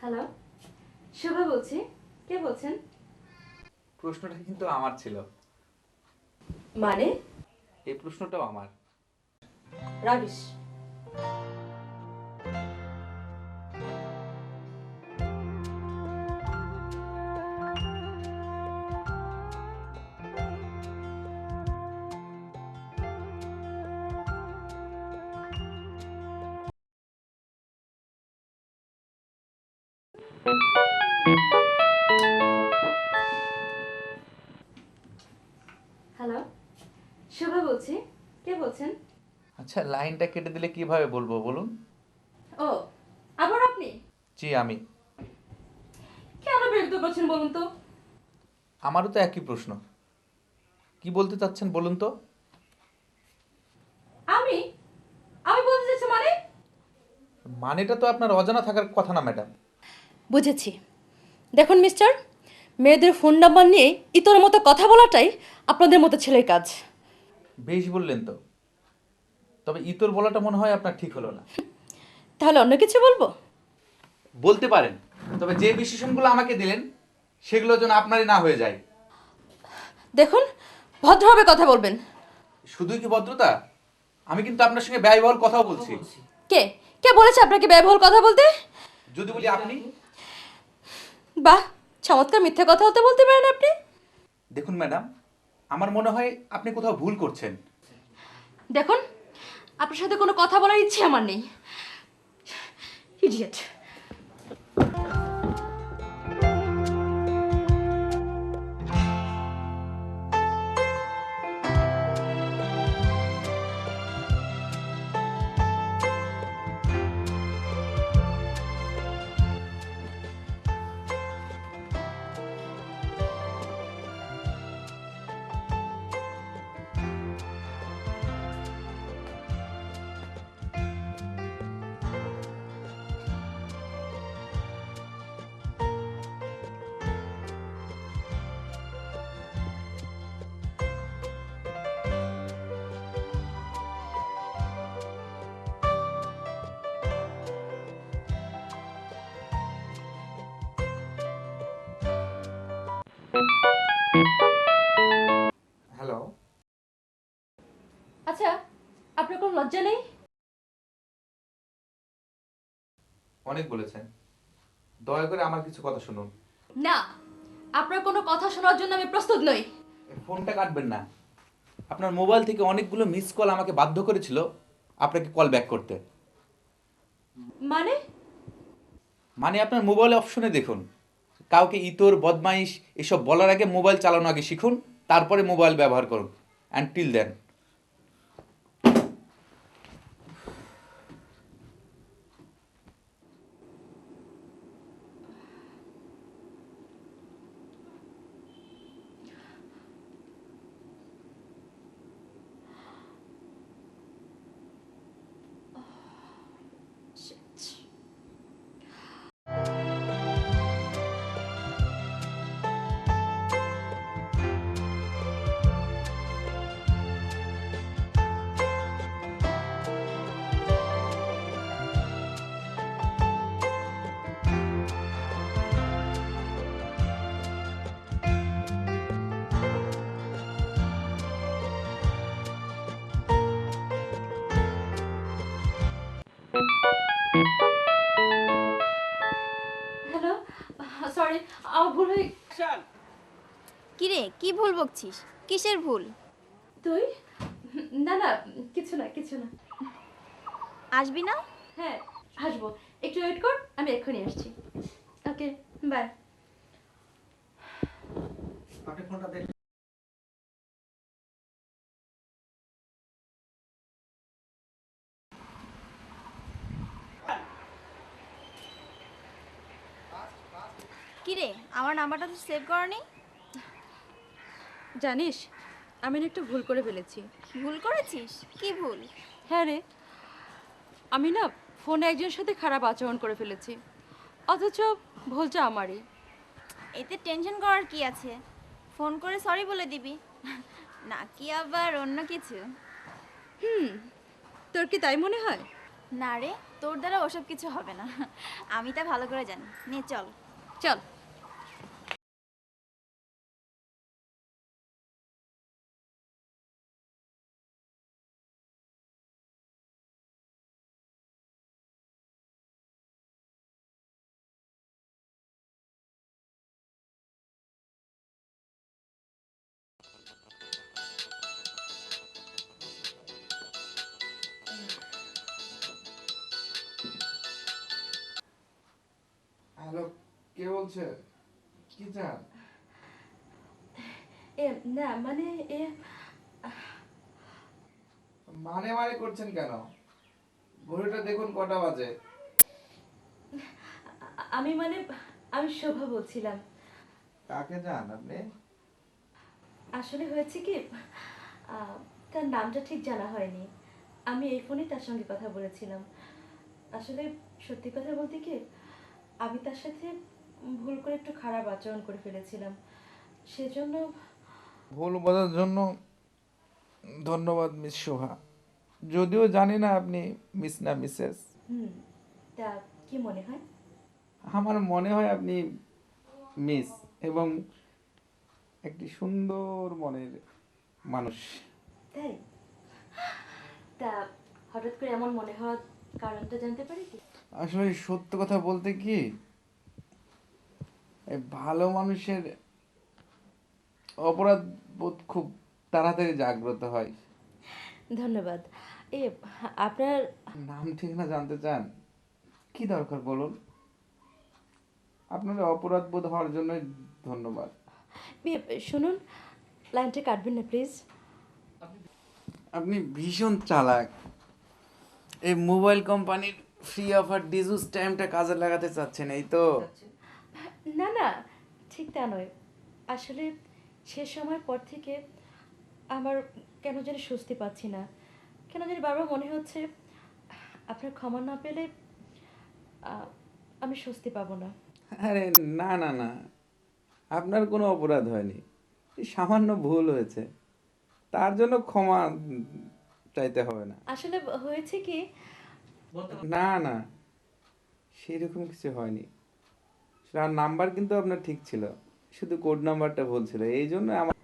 Hello শোভা বলছি। কে বলছেন? প্রশ্নটা কিন্তু আমার ছিল। মানে? এই প্রশ্নটাও আমার। রাবিশ। হ্যালো শোভা বলছি। কে বলছেন? আচ্ছা লাইনটা কেটে দিলে কীভাবে বলব বলুন? ও আবার আপনি? জি আমি। কেন বিরক্ত করছেন বলুন তো? আমারও তো একই প্রশ্ন। কি বলতে চাচ্ছেন বলুন তো? আমি? আমি বলতে চাচ্ছি মানে? মানেটা তো আপনার অজানা থাকার কথা না ম্যাডাম। বুঝেছি। দেখুন মিস্টার মেয়েদের ফোন নাম্বার নিয়ে ইতর মতো কথা বলাটাই আপনাদের মতো ছেলের কাজ। বেশ বললেন তো। তবে ইতর বলাটা মনে হয় আপনার ঠিক হলো না। তাহলে অন্য কিছু বলব? বলতে পারেন তবে যে বিশেষণগুলো আমাকে দিলেন সেগুলো যেন আপনারই না হয়ে যায়। দেখুন ভদ্রভাবে কথা বলবেন। শুধুই কি ভদ্রতা? আমি কিন্তু আপনার সঙ্গে ব্যয়বহুল কথাও বলছি। কে? কে বলেছে আপনাকে ব্যয়বহুল কথা বলতে? যদি বলি আপনি বাহ চমৎকার মিথ্যা কথা হতে বলতে পারেন আপনি। দেখুন ম্যাডাম আমার মনে হয় আপনি কোথাও ভুল করছেন। দেখুন আপনার সাথে কোনো কথা বলার ইচ্ছে আমার নেই। ইডিয়েট। অনেক বলেছেন। দয়া করে আমার কিছু কথা শুনুন। না আপনার কোনো কথা শোনার জন্য আমি প্রস্তুত নই। ফোনটা কাটবেন না। আপনার মোবাইল থেকে অনেকগুলো মিস কল আমাকে বাধ্য করেছিল আপনাকে কল ব্যাক করতে। মানে? মানে আপনার মোবাইল অপশনে দেখুন। কাউকে ইতর বদমাইশ এসব বলার আগে মোবাইল চালানো আগে শিখুন তারপরে মোবাইল ব্যবহার করুন। অ্যান্ড টিল দেন কিরে কি ভুল বকছিস? কিসের ভুল? তুই? না না কিছু না কিছু না। আসবি না? হ্যাঁ আসব। একটু ওয়েট কর আমি এক্ষুনি আসছি। ওকে বাই ফোনটা কিরে আমার নাম্বারটা তো সেভ করনি জানিস আমি না একটু ভুল করে ফেলেছি। ভুল করেছিস? কি ভুল? হ্যাঁ রে আমি না ফোনে একজনের সাথে খারাপ আচরণ করে ফেলেছি অথচ ভুলটা আমারই। এতে টেনশন করার কি আছে? ফোন করে সরি বলে দিবি। নাকি আবার অন্য কিছু? হুম তোর কি তাই মনে হয়? না রে তোর দ্বারা ওসব কিছু হবে না। আমি তা ভালো করে জানি। নে চল। চল। কে বলছে? কি চান? এ না মানে এ মানে মানে করছেন কেন? ঘড়িটা দেখুন কটা বাজে। আমি মানে আমি শোভা বলছিলাম। কাকে চান আপনি? আসলে হয়েছে কি আহ, তার নামটা ঠিক জানা হয়নি। আমি এই ফোনে তার সঙ্গে কথা বলেছিলাম। আসলে সত্যি কথা বলতে কি আমি তার সাথে ভুল করে একটু খারাপ আচরণ করে ফেলেছিলাম। সেজন্য ভুল বোঝার জন্য ধন্যবাদ মিস শোভা। যদিও জানি না আপনি মিস না মিসেস। হুম তা কি মনে হয়? আমার মনে হয় আপনি মিস এবং একটি সুন্দর মনের মানুষ। তাই? তা হঠাৎ করে এমন মনে হওয়ার কারণটা জানতে পারি কি? আসলে সত্য কথা বলতে কি ভালো মানুষের অপরাধ বোধ খুব তাড়াতাড়ি জাগ্রত হয়। ধন্যবাদ। এ আপনার নাম ঠিক না জানতে চান কি দরকার বলুন? আপনার অপরাধ বোধ হওয়ার জন্য ধন্যবাদ। শুনুন লাইনটা কাটবেন না প্লিজ। আপনি ভীষণ চালাক। এই মোবাইল কোম্পানির ফ্রি অফার ডিজুস টাইমটা কাজে লাগাতে চাচ্ছেন এই তো? না না ঠিক তা নয়। আসলে সে সময় পর থেকে আমার কেন জানি স্বস্তি পাচ্ছি না। কেন জানি বারবার মনে হচ্ছে আপনার ক্ষমা না পেলে আমি স্বস্তি পাবো না। আরে না না না আপনার কোনো অপরাধ হয়নি। সামান্য ভুল হয়েছে। তার জন্য ক্ষমা চাইতে হবে না। আসলে হয়েছে কি? না না সেরকম কিছু হয়নি। নাম্বার কিন্তু আপনার ঠিক ছিল। শুধু কোড নাম্বারটা ভুল ছিল। এই জন্য আমার